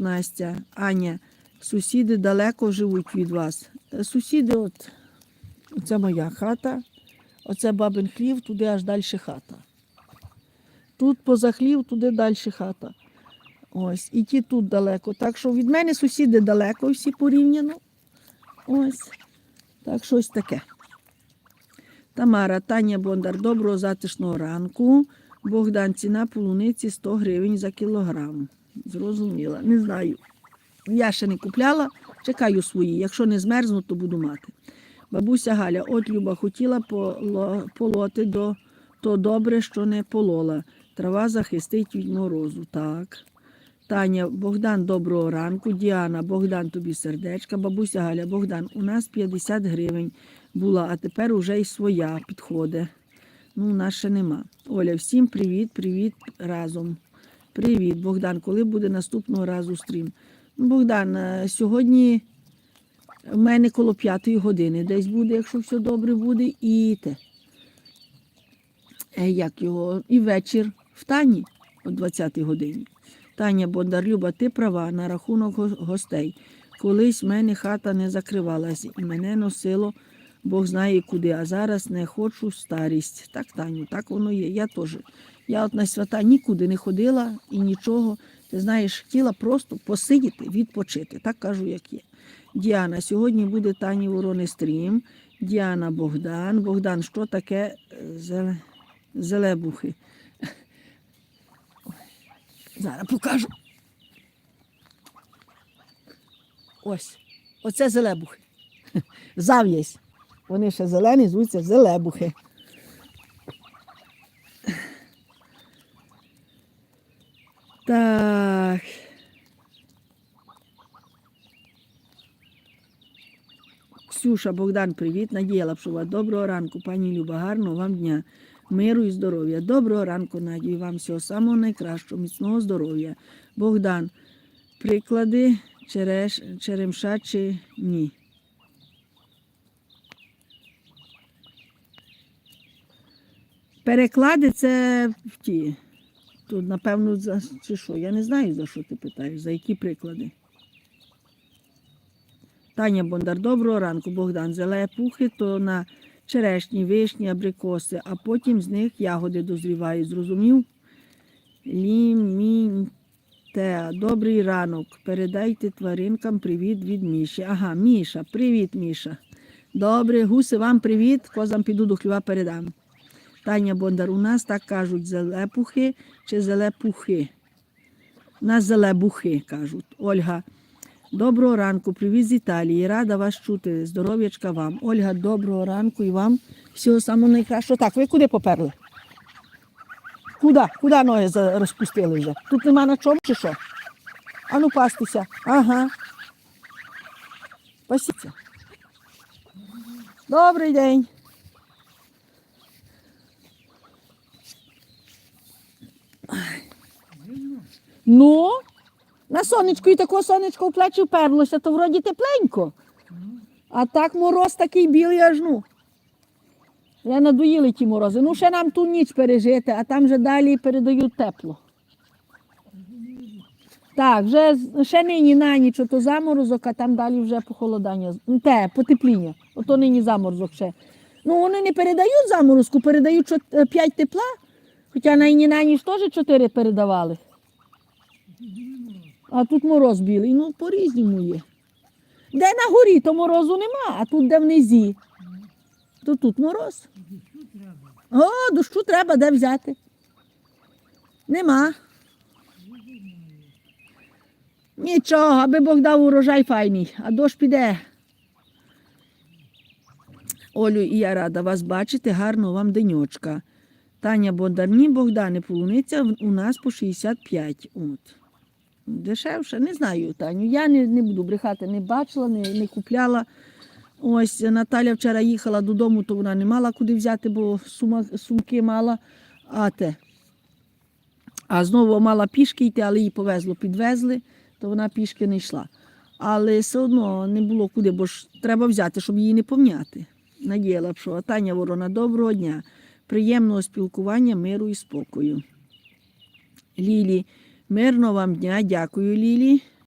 Настя, Аня, сусіди далеко живуть від вас. Сусіди, от, це моя хата, оце бабин хлів, туди аж далі хата. Тут поза хлів, туди далі хата. Ось, і ті тут далеко. Так що від мене сусіди далеко всі порівняно. Ось. Так, щось таке. Тамара, Таня Бондар, доброго затишного ранку. Богдан, ціна полуниці 100 гривень за кілограм. Зрозуміла. Не знаю. Я ще не купляла, чекаю свої. Якщо не змерзну, то буду мати. Бабуся Галя, от Люба хотіла полоти, до, то добре, що не полола. Трава захистить від морозу. Так. Таня, Богдан, доброго ранку. Діана, Богдан, тобі сердечка. Бабуся Галя, Богдан, у нас 50 гривень була, а тепер уже й своя підходить. Ну, у нема. Оля, всім привіт, привіт разом. Привіт, Богдан. Коли буде наступного разу стрім? Богдан, е, сьогодні в мене коло п'ятої години десь буде, якщо все добре буде, і те. Е, Як його? І вечір в Тані о 20-й годині. Таня Бондар, Люба, ти права на рахунок гостей. Колись в мене хата не закривалась і мене носило Бог знає куди, а зараз не хочу старість. Так, Таню, так воно є. Я теж. Я от на свята нікуди не ходила і нічого. Ти знаєш, хотіла просто посидіти, відпочити. Так кажу, як є. Діана, сьогодні буде Тані Ворони стрім. Діана Богдан. Богдан, що таке е, зеле... зелебухи? Зараз покажу. Ось. Оце зелебухи. Зав'язь. Вони ще зелені, звуться зелебухи. Так. Ксюша, Богдан, привіт. Надія Лапшова. Доброго ранку, пані Люба. Гарного вам дня. Миру і здоров'я. Доброго ранку, Надію. Вам всього самого найкращого, міцного здоров'я. Богдан, приклади череш, черемша чи ні? Переклади це в ті. Тут, напевно, за чи що? Я не знаю, за що ти питаєш, за які приклади. Таня Бондар, доброго ранку, Богдан. Зеле пухи, то на черешні, вишні, абрикоси, а потім з них ягоди дозрівають. Зрозумів? Лімінтеа, добрий ранок. Передайте тваринкам привіт від Міші. Ага, Міша, привіт, Міша. Добре, гуси, вам привіт. Козам піду до хліва передам. Таня Бондар, у нас так кажуть зелепухи чи зелепухи. У нас зелебухи кажуть. Ольга, доброго ранку, привіт з Італії. Рада вас чути. Здоров'ячка вам. Ольга, доброго ранку і вам всього самого найкращого. Так, ви куди поперли? Куди? Куди ноги розпустили вже? Тут нема на чому чи що? Ану пастися. Ага. Пасіться. Добрий день. Ну, на сонечку і таке сонечко в плечі вперлося, то вроді тепленько. А так мороз такий білий аж ну. Я надоїли ті морози. Ну, ще нам ту ніч пережити, а там вже далі передають тепло. Так, вже ще нині на ніч, ото заморозок, а там далі вже похолодання. Ну, Те, потепління. Ото нині заморозок ще. Ну, вони не передають заморозку, передають 5 тепла, хоча нині на ніч теж 4 передавали. А тут мороз білий, ну по-різному є. Де на горі, то морозу нема, а тут де внизі. То тут мороз. О, дощу треба де взяти. Нема. Нічого, аби Бог дав урожай файний, а дощ піде. Олю, і я рада вас бачити, гарного вам деньочка. Таня Бондарні, Богдане, полуниця у нас по 65. От. Дешевше, не знаю, Таню. Я не, не буду брехати, не бачила, не, не купляла. Ось Наталя вчора їхала додому, то вона не мала куди взяти, бо сума, сумки мала. А те. А знову мала пішки йти, але її повезло, підвезли, то вона пішки не йшла. Але все одно не було куди, бо ж треба взяти, щоб її не помняти. Надія Лапшова. Таня Ворона, доброго дня. Приємного спілкування, миру і спокою. Лілі, мирного вам дня, дякую, Лілі.